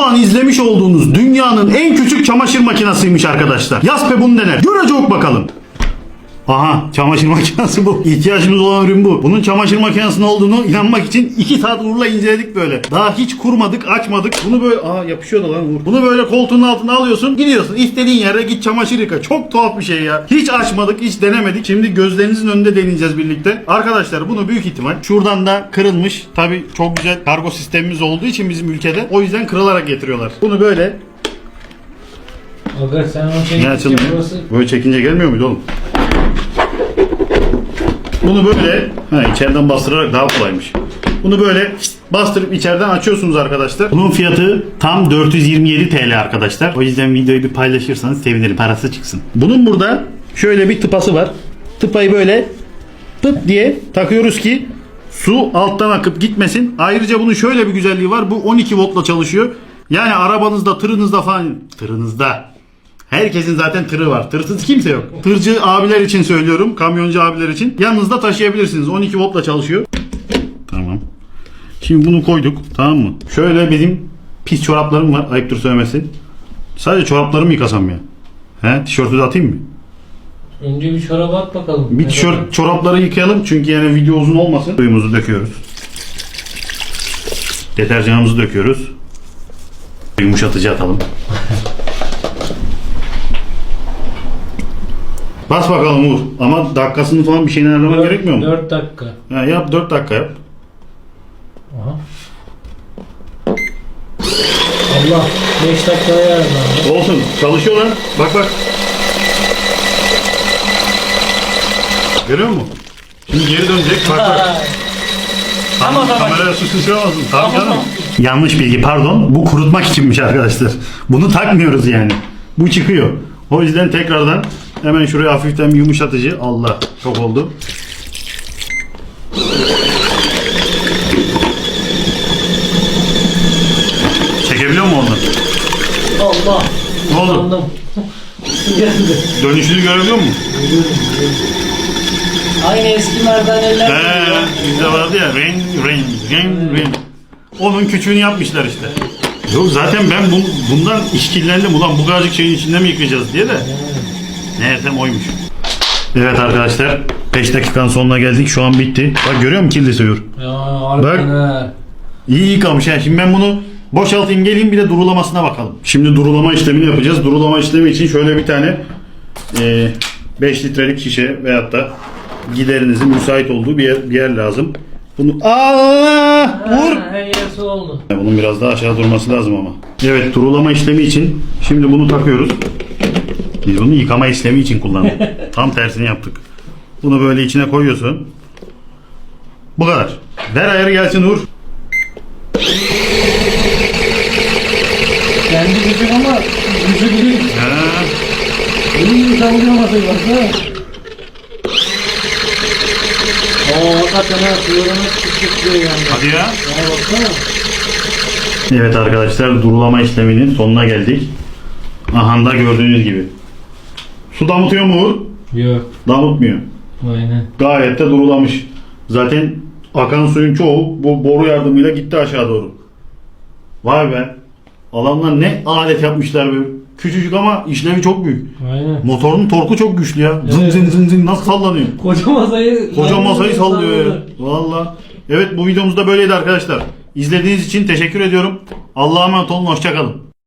Şu an izlemiş olduğunuz dünyanın en küçük çamaşır makinesiymiş arkadaşlar. Yas be bunu dener. Görecek bakalım. Aha çamaşır makinesi bu. İhtiyacımız olan ürün bu. Bunun çamaşır makinesinin olduğunu inanmak için iki saat Uğur'la inceledik böyle. Daha hiç kurmadık, açmadık. Bunu böyle aa yapışıyor da lan Uğur. Bunu böyle koltuğun altına alıyorsun, gidiyorsun. İstediğin yere git çamaşır yıka. Çok tuhaf bir şey ya. Hiç açmadık, hiç denemedik. Şimdi gözlerinizin önünde deneyeceğiz birlikte. Arkadaşlar bunu büyük ihtimal şuradan da kırılmış. Tabi çok güzel kargo sistemimiz olduğu için bizim ülkede. O yüzden kırılarak getiriyorlar. Bunu böyle Aga sen o Niye açılmıyor? burası Böyle çekince gelmiyor muydu oğlum? Bunu böyle ha, içeriden bastırarak daha kolaymış. Bunu böyle bastırıp içeriden açıyorsunuz arkadaşlar. Bunun fiyatı tam 427 TL arkadaşlar. O yüzden videoyu bir paylaşırsanız sevinirim. Parası çıksın. Bunun burada şöyle bir tıpası var. Tıpayı böyle pıt diye takıyoruz ki su alttan akıp gitmesin. Ayrıca bunun şöyle bir güzelliği var. Bu 12 voltla çalışıyor. Yani arabanızda, tırınızda falan, tırınızda Herkesin zaten tırı var. Tırsız kimse yok. Tırcı abiler için söylüyorum. Kamyoncu abiler için. Yanınızda taşıyabilirsiniz. 12 voltla çalışıyor. Tamam. Şimdi bunu koyduk. Tamam mı? Şöyle benim pis çoraplarım var. Ayıptır söylemesi. Sadece çoraplarımı yıkasam ya. He? Tişörtü de atayım mı? önce bir çoraba at bakalım. Bir tişört çorapları yıkayalım. Çünkü yani video uzun olmasın. Suyumuzu döküyoruz. Deterjanımızı döküyoruz. Yumuşatıcı atalım. Bas bakalım Uğur. Ama dakikasını falan bir şeyini ayarlaman gerekmiyor mu? 4 dakika. Ha, yap 4 dakika yap. Aha. Allah 5 dakikaya yararlandı. Olsun. Çalışıyor lan. Bak bak. Görüyor musun? Şimdi geri dönecek. Bak bak. Ama da bak. Kameraya su sıçramazsın. Tabii Tamam, canım. tamam. Yanlış bilgi pardon. Bu kurutmak içinmiş arkadaşlar. Bunu takmıyoruz yani. Bu çıkıyor. O yüzden tekrardan hemen şuraya hafiften yumuşatıcı. Allah çok oldu. Çekebiliyor mu onu? Allah. Ne oldu? Sandım. Su geldi. Dönüşünü görebiliyor musun? Aynı eski merdaneler. He, bizde vardı ya ren ren ren ren. Onun küçüğünü yapmışlar işte. Yok zaten ben bu, bundan işkillendim. Ulan bu kadarcık şeyin içinde mi yıkayacağız diye de. Meğersem oymuş. Evet arkadaşlar 5 dakikanın sonuna geldik. Şu an bitti. Bak görüyor musun kirli suyu? Ya harbiden ha. İyi yıkamış ha. Şimdi ben bunu boşaltayım geleyim bir de durulamasına bakalım. Şimdi durulama işlemini yapacağız. Durulama işlemi için şöyle bir tane 5 litrelik şişe veyahut da giderinizin müsait olduğu bir yer, bir yer lazım. Bunu Aa, vur. Ha, Her yer su oldu. Bunun biraz daha aşağı durması lazım ama. Evet durulama işlemi için şimdi bunu takıyoruz. Biz bunu yıkama işlemi için kullandık. Tam tersini yaptık. Bunu böyle içine koyuyorsun. Bu kadar. Ver ayarı gelsin Uğur. Kendi gücün ama gücü değil. Ha. Benim gibi savuruyor masayı baksana. Oo hakikaten ha suyurunu çıkıyor yani. Hadi ya. Ya baksana. Evet arkadaşlar durulama işleminin sonuna geldik. Aha da gördüğünüz gibi. Su damıtıyor mu Uğur? Yok. Damıtmıyor. Aynen. Gayet de durulamış. Zaten akan suyun çoğu bu boru yardımıyla gitti aşağı doğru. Vay be. Adamlar ne alet yapmışlar böyle. Küçücük ama işlevi çok büyük. Aynen. Motorun torku çok güçlü ya. Zın Evet. zın zın zın nasıl sallanıyor. Koca masayı Koca masayı sallıyor ya. Valla. Evet bu videomuz da böyleydi arkadaşlar. İzlediğiniz için teşekkür ediyorum. Allah'a emanet olun. Hoşçakalın.